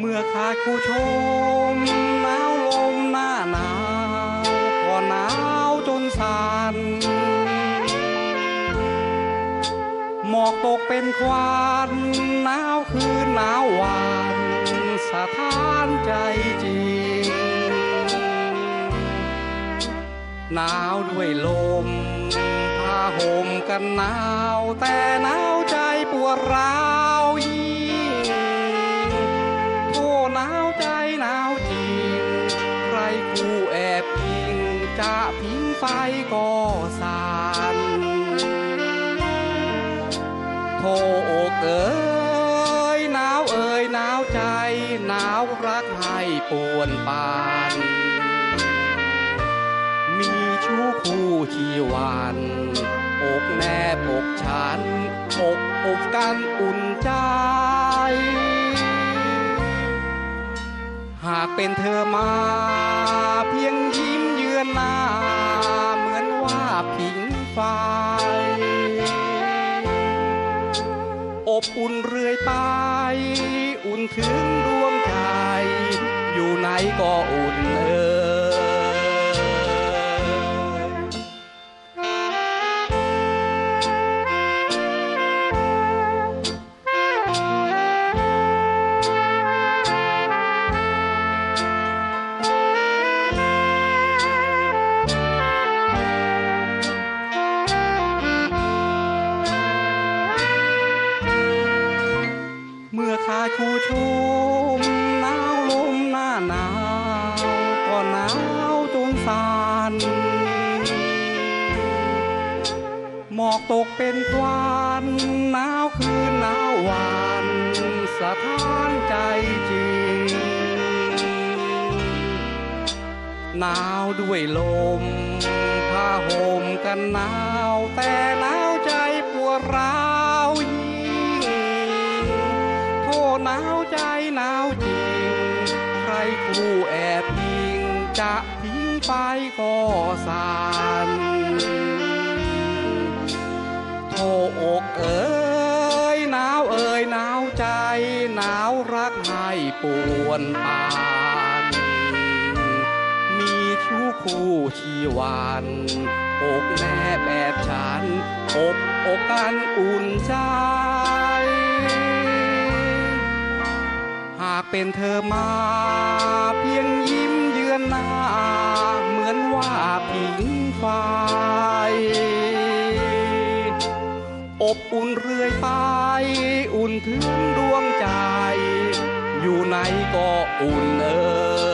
เมื่อขาดผู้ชมหนาวลมหน้าหนาวก็หนาวจนสานหมอกตกเป็นควันหนาวคืนหนาววานสะท้านใจจริงหนาวด้วยลมพาห่มกันหนาวแต่หนาวใจปวดร้าว จะพิงไฟก็สานโทอกเอ๋ยหนาวเอ๋ยหนาวใจหนาวรักให้ปวนปาน มีชู้คู่ชีวันอกแนบอกฉันอกอบกันอุ่นใจ หากเป็นเธอมาเพียงยิ้ม อนหน้า เหมือนว่าผิงไฟ อบอุ่นเรื่อยไป อุ่นถึงดวงใจ อยู่ไหนก็อุ่นเออ ชูชุมหนาวลมหน้าหนาวก็หนาวจนสานหมอกตกเป็นควันหนาวคืนหนาววันสะท้านใจจริงหนาวด้วยลมผ้าห่มกันหนาวแต่หนาว จะทิ้งไปก็สานโทอกเอ๋ยหนาวเอ๋ยหนาวใจหนาวรักให้ปวนปานมีชู้คู่ชีวันอกแนบแอบฉันอกอกกันอุ่นใจหากเป็นเธอมา ว่าผิงไฟอบอุ่นเรื่อยไป อุ่นถึงดวงใจ อยู่ไหนก็อุ่นเอ่